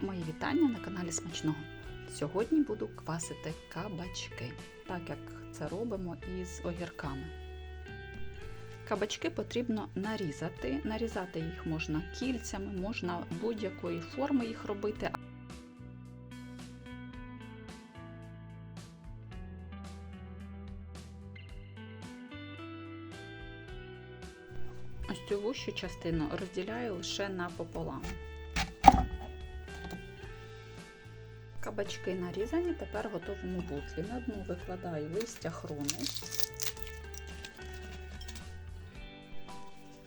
Мої вітання на каналі Смачного. Сьогодні буду квасити кабачки, так як це робимо із огірками. Кабачки потрібно нарізати. Нарізати їх можна кільцями, можна будь-якої форми їх робити. Ось цю вущу частину розділяю лише напополам. Кабачки нарізані, тепер готовому бутлі. На дно викладаю листя хрону,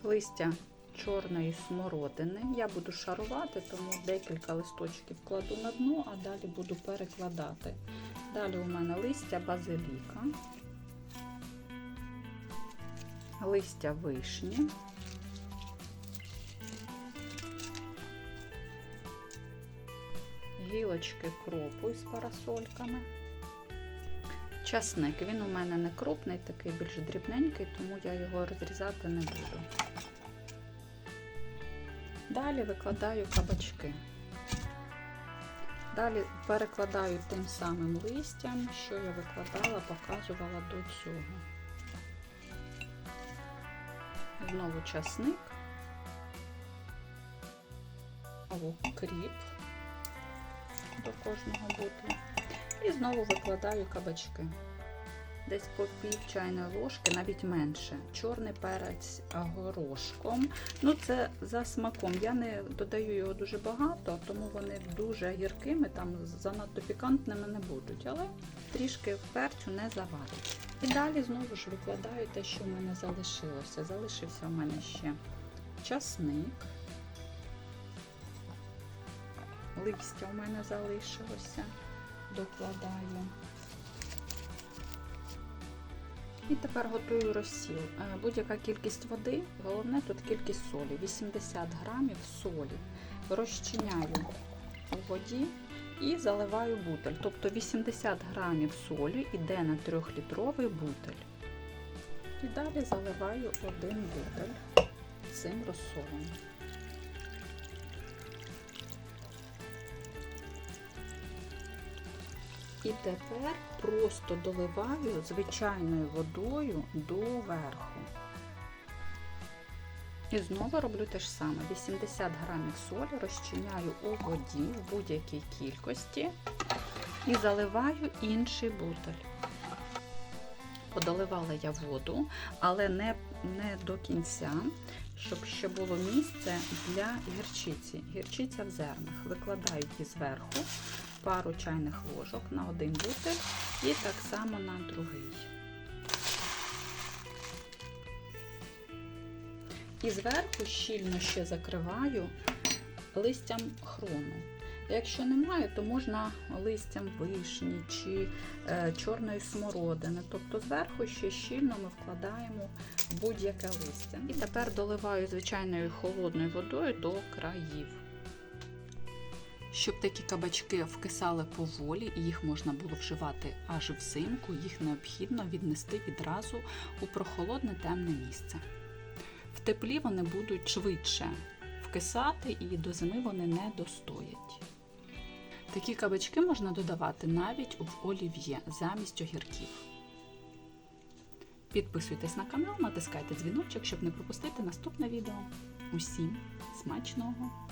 листя чорної смородини. Я буду шарувати, тому декілька листочків кладу на дно, а далі буду перекладати. Далі у мене листя базиліка, листя вишні. Гілочки кропу з парасольками. Часник, він у мене не крупний, такий більш дрібненький, тому я його розрізати не буду. Далі викладаю кабачки. Далі перекладаю тим самим листям, що я викладала, показувала до цього. Знову часник, окріп до кожного бутла. І знову викладаю кабачки. Десь по пів чайної ложки, навіть менше. Чорний перець горошком. Ну, це за смаком. Я не додаю його дуже багато, тому вони дуже гіркими, там занадто пікантними не будуть. Але трішки перцю не завадить. І далі знову ж викладаю те, що в мене залишилося. Залишився в мене ще часник. Листя у мене залишилося, докладаю. І тепер готую розсіл. Будь-яка кількість води, головне тут кількість солі. 80 грамів солі. Розчиняю у воді і заливаю бутель. Тобто 80 грамів солі йде на 3-літровий бутель. І далі заливаю один бутель цим розсолом. І тепер просто доливаю звичайною водою до верху. І знову роблю те ж саме: 80 грамів солі розчиняю у воді в будь-якій кількості і заливаю інший бутель. Подоливала я воду, але не, не до кінця, щоб ще було місце для гірчиці. Гірчиця в зернах. Викладаю її зверху пару чайних ложок на один бутиль і так само на другий. І зверху щільно ще закриваю листям хрону. Якщо немає, то можна листям вишні чи е, чорної смородини. Тобто зверху ще щільно ми вкладаємо будь-яке листя. І тепер доливаю звичайною холодною водою до країв. Щоб такі кабачки вкисали поволі і їх можна було вживати аж взимку, їх необхідно віднести відразу у прохолодне темне місце. В теплі вони будуть швидше вкисати і до зими вони не достоять. Такі кабачки можна додавати навіть в олів'є замість огірків. Підписуйтесь на канал, натискайте дзвіночок, щоб не пропустити наступне відео. Усім смачного!